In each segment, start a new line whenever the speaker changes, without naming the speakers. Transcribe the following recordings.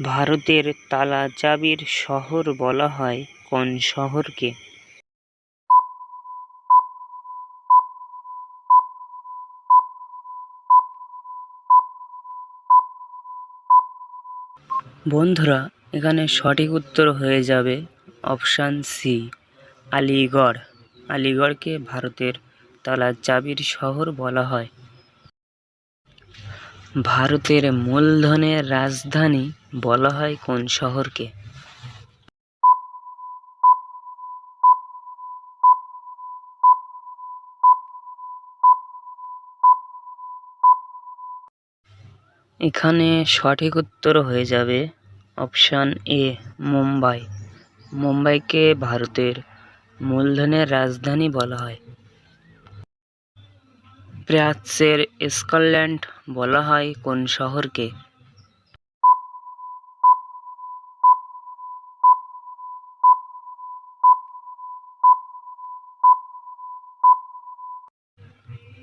ভারতের তালা চাবির শহর বলা হয় কোন শহরকে? বন্ধুরা, এখানে সঠিক উত্তর হয়ে যাবে অপশান সি, আলিগড়। আলিগড়কে ভারতের তালা চাবির শহর বলা হয়। ভারতের মূলধনের রাজধানী বলা হয় কোন শহরকে? এখানে সঠিক উত্তর হয়ে যাবে অপশান এ, মুম্বাই। মুম্বাইকে ভারতের মূলধনের রাজধানী বলা হয়। প্রাচ্যের স্কটল্যান্ড বলা হয় কোন শহরকে?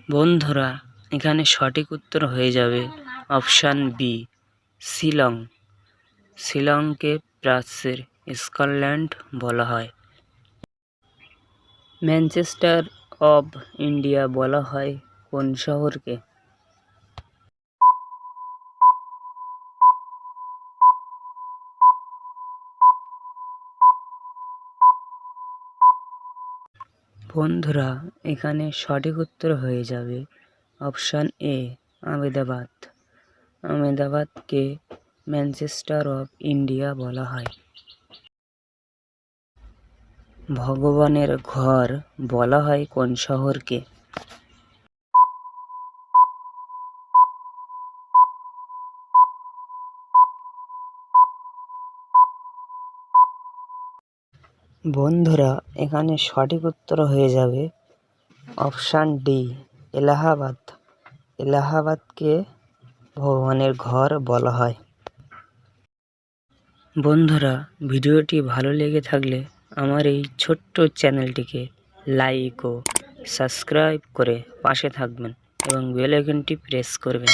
বন্ধুরা, এখানে সঠিক উত্তর হয়ে যাবে অপশান বি শিলং। শিলংকে প্রাচ্যের স্কটল্যান্ড বলা হয়। ম্যানচেস্টার অব ইন্ডিয়া বলা হয় কোন শহরকে? বন্ধুরা, এখানে সঠিক উত্তর হয়ে যাবে অপশান এ, আমেদাবাদ। আমেদাবাদকে ম্যানচেস্টার অফ ইন্ডিয়া বলা হয়। ভগবানের ঘর বলা হয় কোন শহরকে? বন্ধুরা, এখানে সঠিক উত্তর হয়ে যাবে অপশান ডি, এলাহাবাদ। এলাহাবাদকে ভগবানের ঘর বলা হয়। বন্ধুরা, ভিডিওটি ভালো লেগে থাকলে আমার এই ছোট্ট চ্যানেলটিকে লাইক ও সাবস্ক্রাইব করে পাশে থাকবেন এবং বেল প্রেস করবেন।